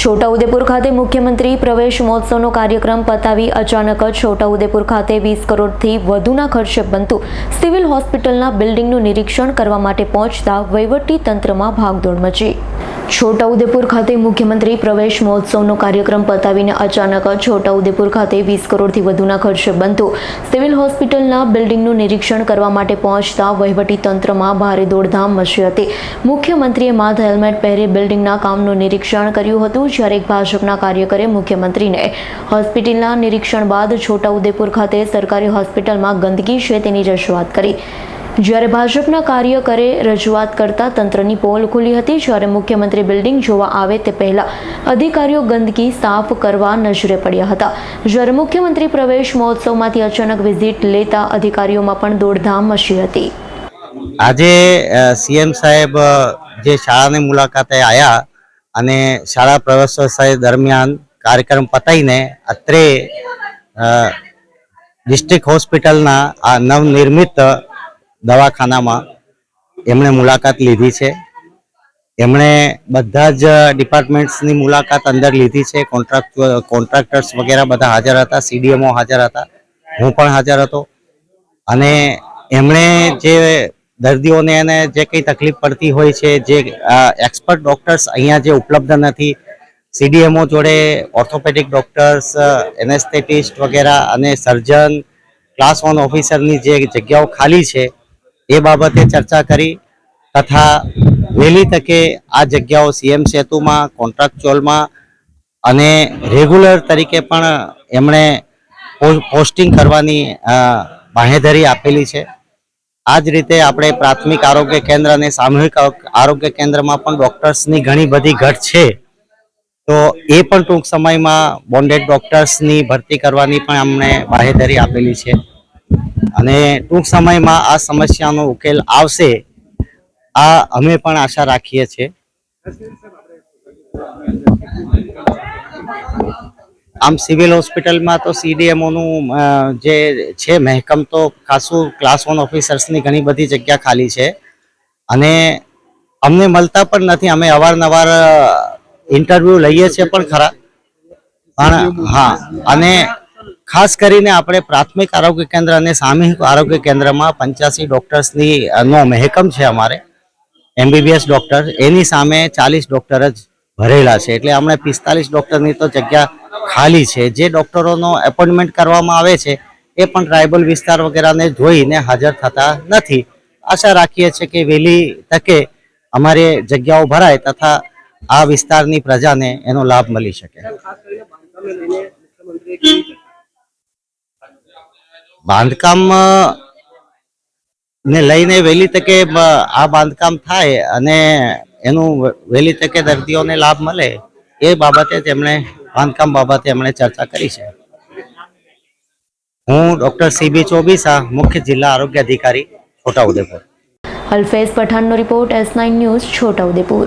છોટાઉદેપુર ખાતે મુખ્યમંત્રી પ્રવેશ મહોત્સવનો કાર્યક્રમ પતાવી અચાનક જ છોટાઉદેપુર ખાતે વીસ કરોડથી વધુના ખર્ચે બનતું સિવિલ હોસ્પિટલના બિલ્ડિંગનું નિરીક્ષણ કરવા માટે પહોંચતા વહીવટી તંત્રમાં ભાગદોડ મચી. છોટાઉદેપુર ખાતે મુખ્યમંત્રી પ્રવેશ મહોત્સવનો કાર્યક્રમ પતાવીને અચાનક છોટાઉદેપુર ખાતે વીસ કરોડથી વધુના ખર્ચે બનતું. સિવિલ હોસ્પિટલના બિલ્ડિંગનું નિરીક્ષણ કરવા માટે પહોંચતા વહીવટી તંત્રમાં ભારે દોડધામ મચી હતી. મુખ્યમંત્રીએ માથ, હેલ્મેટ પહેરી બિલ્ડિંગના કામનું નિરીક્ષણ કર્યું હતું, જ્યારે એક ભાજપના કાર્યકરે મુખ્યમંત્રીને હોસ્પિટલના નિરીક્ષણ બાદ છોટાઉદેપુર ખાતે સરકારી હોસ્પિટલમાં ગંદકી છે તેની રજૂઆત કરી. જ્યારે ભાજપના કાર્યકરે રજૂઆત કરતા તંત્રની પોલ ખુલી હતી, જ્યારે મુખ્યમંત્રી બિલ્ડિંગ જોવા આવે તે પહેલા અધિકારીઓ ગંદકી સાફ કરવા નજરે પડ્યા હતા. જ્યારે મુખ્યમંત્રી પ્રવેશ મહોત્સવમાંથી અચાનક વિઝિટ લેતા અધિકારીઓમાં પણ દોડધામ મચી હતી. આજે સીએમ સાહેબ જે શાળાની મુલાકાતે આવ્યા અને શાળા પ્રવેશોત્સવ દરમિયાન કાર્યક્રમ પતાઈને અત્રે ડિસ્ટ્રિક્ટ હોસ્પિટલના આ નવનિર્મિત દવાખાનામાં એમણે મુલાકાત લીધી છે. એમણે બધા જ ડિપાર્ટમેન્ટ્સની મુલાકાત અંદર લીધી છે. કોન્ટ્રાક્ટ, કોન્ટ્રાક્ટર્સ વગેરે બધા હાજર હતા, સીડીએમઓ હાજર હતા. હું પણ હાજર હતો. અને એમણે જે દર્દીઓને એને જે કંઈ તકલીફ પડતી હોય છે, જે એક્સપર્ટ ડૉક્ટર્સ અહીંયા જે ઉપલબ્ધ નથી, સીડીએમઓ જોડે ઓર્થોપેડિક ડોક્ટર્સ, એનેસ્થેટિસ્ટ વગેરે અને સર્જન, ક્લાસ વન ઓફિસરની જે જગ્યાઓ ખાલી છે એ બાબતે ચર્ચા કરી તથા વહેલી તકે આ જગ્યાઓ સીએમ સેતુમાં કોન્ટ્રાક્ચ્યુઅલમાં અને રેગ્યુલર તરીકે પણ એમણે પોસ્ટિંગ કરવાની બાંહેધરી આપેલી છે. આ જ રીતે આપણે પ્રાથમિક આરોગ્ય કેન્દ્ર અને સામૂહિક આરોગ્ય કેન્દ્રમાં પણ ડૉક્ટર્સની ઘણી બધી ઘટ છે. તો એ પણ ટૂંક સમયમાં બોન્ડેડ ડૉક્ટર્સની ભરતી કરવાની પણ અમને બાંહેધરી આપેલી છે. અને ટૂંક સમયમાં આ સમસ્યાનો ઉકેલ આવશે, આ અમે પણ આશા રાખીએ છીએ. આમ સિવિલ હોસ્પિટલમાં તો સીડીએમઓનું જે છે મહેકમ તો ખાસું ક્લાસ વન ઓફિસર્સની ઘણી બધી જગ્યા ખાલી છે. અને અમને મળતા પણ નથી, અમે અવારનવાર ઇન્ટરવ્યૂ લઈએ છીએ પણ ખરા. પણ હા, અને ખાસ કરીને આપણે પ્રાથમિક આરોગ્ય કેન્દ્ર અને સામૂહિક આરોગ્ય કેન્દ્રમાં પંચ્યાસી ડોક્ટર્સની નો મહેકમ છે અમારે. MBBS doctor. એની સામે ચાલીસ ડૉક્ટર જ ભરેલા છે. એટલે હમણાં પિસ્તાલીસ ડોક્ટરની તો જગ્યા ખાલી છે. જે ડૉક્ટરોનો એપોઇન્ટમેન્ટ કરવામાં આવે છે, એ પણ ટ્રાઇબલ વિસ્તાર વગેરેને જોઈને હાજર થતા નથી. આશા રાખીએ છીએ કે વહેલી તકે અમારી જગ્યાઓ ભરાય તથા આ વિસ્તારની પ્રજાને એનો લાભ મળી શકે. બાંધકામ ને લઈને વહેલી તકે આ બાંધકામ થાય અને એનું વહેલી તકે દર્દીઓને લાભ મળે એ બાબતે તેમણે, બાંધકામ બાબતે એમણે ચર્ચા કરી છે. હું ડોક્ટર સીબી ચોબીસા, મુખ્ય જિલ્લા આરોગ્ય અધિકારી Chhota Udepur. Alfez પઠાણનો report S nine news Chhotaudepur.